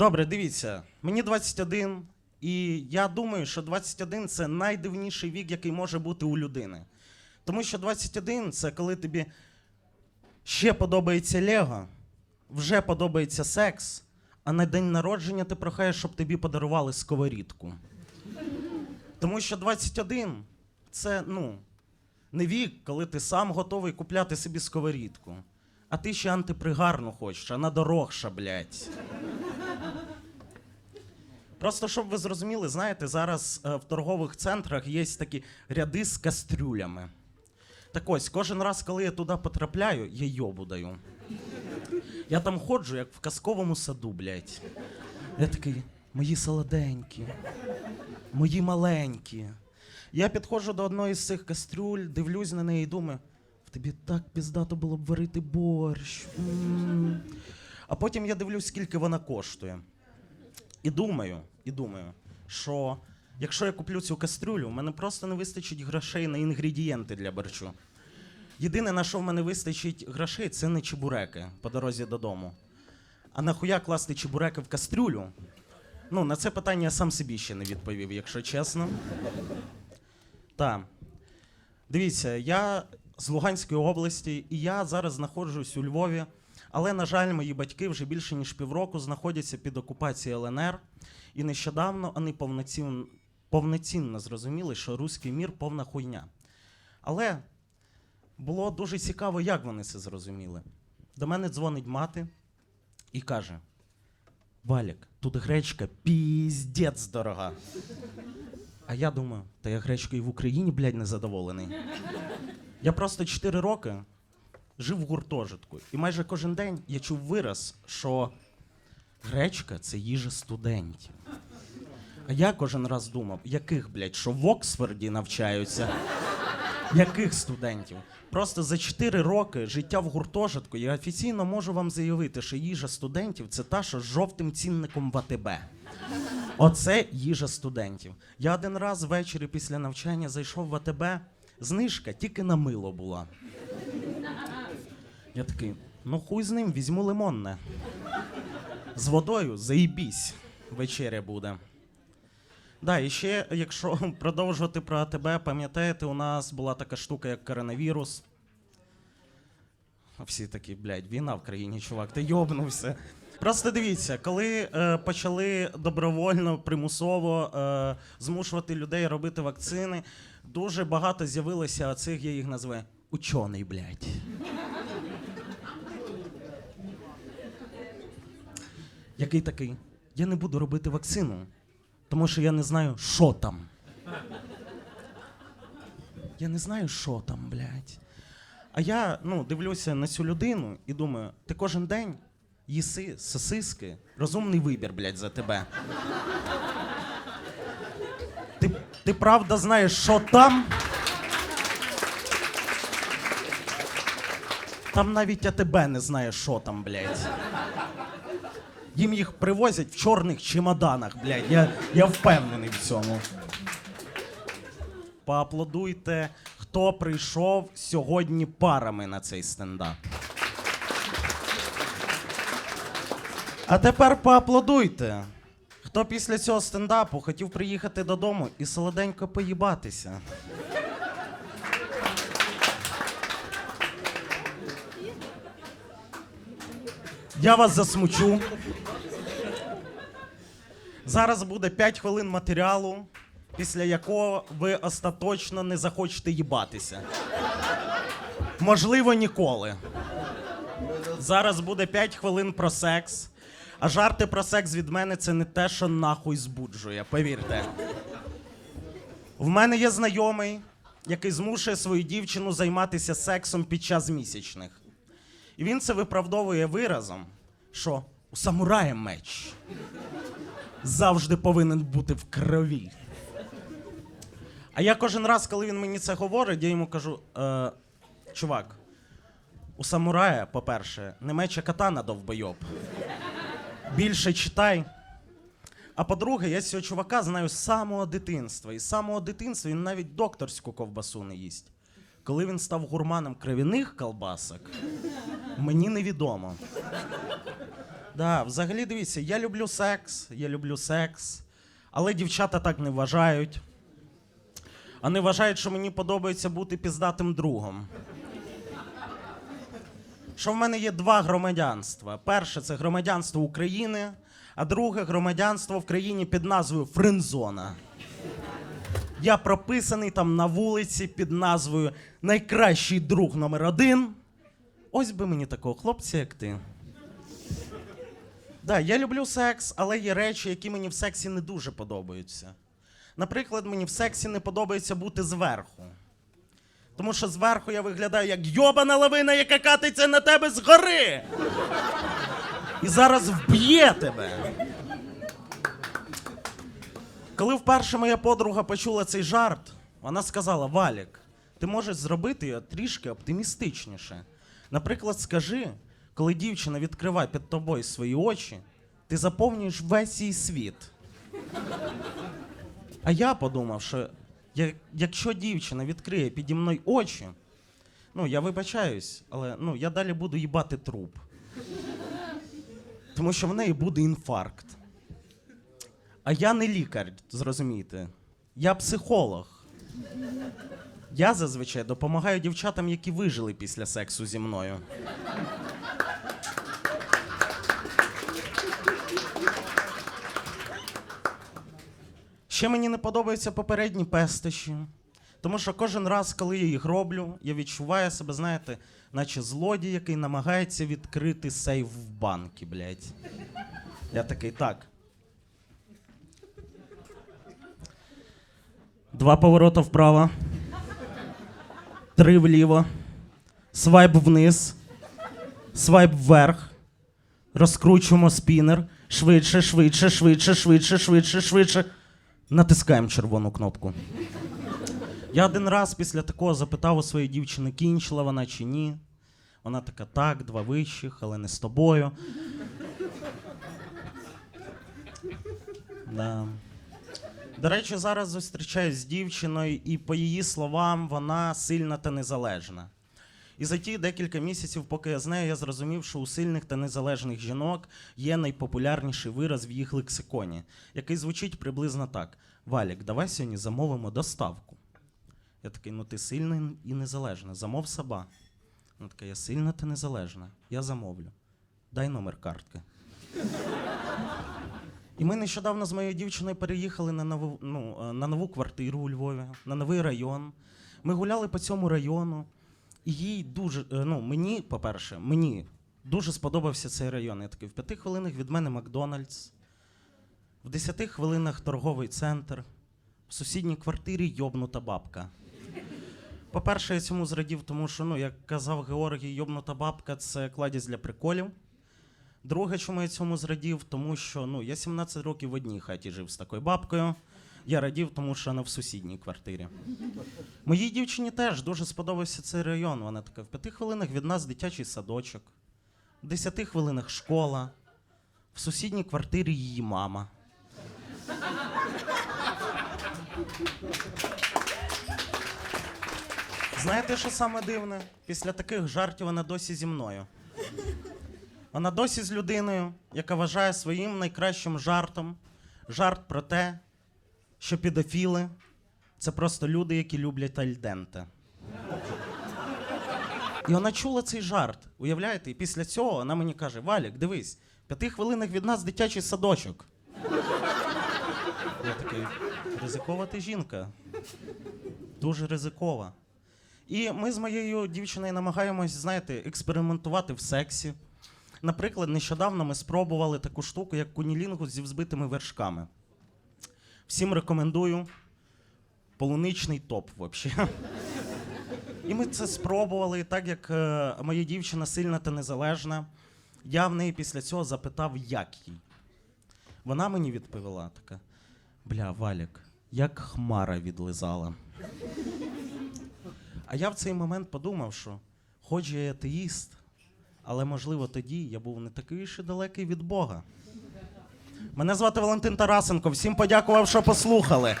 Добре, дивіться, мені 21, і я думаю, що 21 це найдивніший вік, який може бути у людини. Тому що 21 це коли тобі ще подобається Лего, вже подобається секс, а на день народження ти прохаєш, щоб тобі подарували сковорідку. Тому що 21 це, ну, не вік, коли ти сам готовий купляти собі сковорідку. А ти ще антипригарну хочеш, а на дорогша, блядь. Просто щоб ви зрозуміли, знаєте, зараз е, в торгових центрах є такі ряди з кастрюлями. Так ось, кожен раз, коли я туди потрапляю, я йобу даю. Я там ходжу, як в казковому саду, блядь. Я такий, мої солоденькі, мої маленькі. Я підходжу до одної з цих кастрюль, дивлюсь на неї і думаю, в тобі так піздато було б варити борщ. м А потім я дивлюсь, скільки вона коштує. І думаю, і думаю, що якщо я куплю цю кастрюлю, в мене просто не вистачить грошей на інгредієнти для борщу. Єдине, на що в мене вистачить грошей, це не чебуреки по дорозі додому. А нахуя класти чебуреки в кастрюлю? Ну, на це питання я сам собі ще не відповів, якщо чесно. Так. Дивіться, я з Луганської області, і я зараз знаходжусь у Львові. Але, на жаль, мої батьки вже більше ніж півроку знаходяться під окупацією ЛНР. І нещодавно вони повноцінно, повноцінно зрозуміли, що руський мір повна хуйня. Але було дуже цікаво, як вони це зрозуміли. До мене дзвонить мати і каже: Валік, тут гречка піздець дорога. А я думаю, та я гречкою в Україні, блядь, не задоволений. Я просто 4 роки жив в гуртожитку. І майже кожен день я чув вираз, що гречка це їжа студентів. А я кожен раз думав, яких, блядь, що в Оксфорді навчаються? Яких студентів? Просто за 4 роки життя в гуртожитку я офіційно можу вам заявити, що їжа студентів це та, що з жовтим цінником в АТБ. Оце їжа студентів. Я один раз ввечері після навчання зайшов в АТБ, знижка тільки на мило була. Я такий, ну хуй з ним, візьму лимонне. З водою заїбісь, вечеря буде. Да, і ще, якщо продовжувати про АТБ, пам'ятаєте, у нас була така штука, як коронавірус. Всі такі, блядь, війна в країні, чувак, ти йобнувся. Просто дивіться, коли е, почали добровольно, примусово е, змушувати людей робити вакцини, дуже багато з'явилося оцих, я їх називаю, учений, блядь. Який такий? Я не буду робити вакцину, тому що я не знаю, що там. Я не знаю, що там, блядь. А я ну, дивлюся на цю людину і думаю, ти кожен день їси сосиски, розумний вибір, блядь, за тебе. Ти, ти правда знаєш, що там? Там навіть я тебе не знає, що там, блядь. Їм їх привозять в чорних чемоданах, блядь. Я, я впевнений в цьому. Поаплодуйте, хто прийшов сьогодні парами на цей стендап. А тепер поаплодуйте. Хто після цього стендапу хотів приїхати додому і солоденько поїбатися. Я вас засмучу. Зараз буде 5 хвилин матеріалу, після якого ви остаточно не захочете їбатися. Можливо, ніколи. Зараз буде 5 хвилин про секс. А жарти про секс від мене це не те, що нахуй збуджує, повірте. В мене є знайомий, який змушує свою дівчину займатися сексом під час місячних. І він це виправдовує виразом, що у самурая меч завжди повинен бути в крові. А я кожен раз, коли він мені це говорить, я йому кажу: е, чувак, у самурая, по-перше, не меч, а катана довбойоб. Більше читай. А по-друге, я цього чувака знаю з самого дитинства. І з самого дитинства він навіть докторську ковбасу не їсть. Коли він став гурманом кровяних колбасок, мені невідомо. Да, взагалі дивіться, я люблю секс, я люблю секс, але дівчата так не вважають. Вони вважають, що мені подобається бути піздатим другом. Що в мене є два громадянства. Перше це громадянство України, а друге громадянство в країні під назвою Френзона. Я прописаний там на вулиці під назвою Найкращий друг номер один. Ось би мені такого хлопця, як ти. Да, я люблю секс, але є речі, які мені в сексі не дуже подобаються. Наприклад, мені в сексі не подобається бути зверху. Тому що зверху я виглядаю як йобана лавина, яка катиться на тебе згори. І зараз вб'є тебе. Коли вперше моя подруга почула цей жарт, вона сказала: Валік, ти можеш зробити його трішки оптимістичніше. Наприклад, скажи, коли дівчина відкриває під тобою свої очі, ти заповнюєш весь її світ. А я подумав, що якщо дівчина відкриє піді мною очі, ну я вибачаюсь, але ну, я далі буду їбати труп. Тому що в неї буде інфаркт. А я не лікар, зрозумійте. Я психолог. Я зазвичай допомагаю дівчатам, які вижили після сексу зі мною. Ще мені не подобаються попередні пестощі. Тому що кожен раз, коли я їх роблю, я відчуваю себе, знаєте, наче злодій, який намагається відкрити сейф в банки, блядь. Я такий, так. Два поворота вправо. Три вліво. Свайп вниз. Свайп вверх. Розкручуємо спінер. Швидше, швидше, швидше, швидше, швидше, швидше. Натискаємо червону кнопку. Я один раз після такого запитав у своєї дівчини, кінчила вона чи ні. Вона така, так, два вищих, але не з тобою. Да. До речі, зараз зустрічаюсь з дівчиною, і по її словам, вона сильна та незалежна. І за ті декілька місяців, поки я з нею, я зрозумів, що у сильних та незалежних жінок є найпопулярніший вираз в їх лексиконі, який звучить приблизно так: Валік, давай сьогодні замовимо доставку. Я такий, ну ти сильна і незалежна, замов саба. Вона така, я сильна та незалежна, я замовлю. Дай номер картки. І ми нещодавно з моєю дівчиною переїхали на нову, ну, е, на нову квартиру у Львові, на новий район. Ми гуляли по цьому району, їй дуже, е, ну, мені, по-перше, мені дуже сподобався цей район. Я такий, в п'яти хвилинах від мене Макдональдс, в десяти хвилинах торговий центр, в сусідній квартирі йобнута бабка. По-перше, я цьому зрадів, тому що, ну, як казав Георгій, йобнута бабка це кладість для приколів. Друге, чому я цьому зрадів, тому що ну, я 17 років в одній хаті жив з такою бабкою. Я радів, тому що вона в сусідній квартирі. Моїй дівчині теж дуже сподобався цей район. Вона така: в п'яти хвилинах від нас дитячий садочок, в десяти хвилинах школа, в сусідній квартирі її мама. Знаєте, що саме дивне? Після таких жартів вона досі зі мною. Вона досі з людиною, яка вважає своїм найкращим жартом жарт про те, що підофіли це просто люди, які люблять альденте. І вона чула цей жарт. Уявляєте? І після цього вона мені каже: Валік, дивись, в п'яти хвилинах від нас дитячий садочок. Я такий, ризикова ти жінка. Дуже ризикова. І ми з моєю дівчиною намагаємось, знаєте, експериментувати в сексі. Наприклад, нещодавно ми спробували таку штуку, як кунілінгу зі взбитими вершками. Всім рекомендую. Полуничний топ, взагалі. І ми це спробували, так як е, моя дівчина сильна та незалежна, я в неї після цього запитав, як їй. Вона мені відповіла така: бля, Валік, як хмара відлизала. А я в цей момент подумав, що хоч я атеїст, але можливо тоді я був не такий ще далекий від Бога. Мене звати Валентин Тарасенко. Всім подякував, що послухали.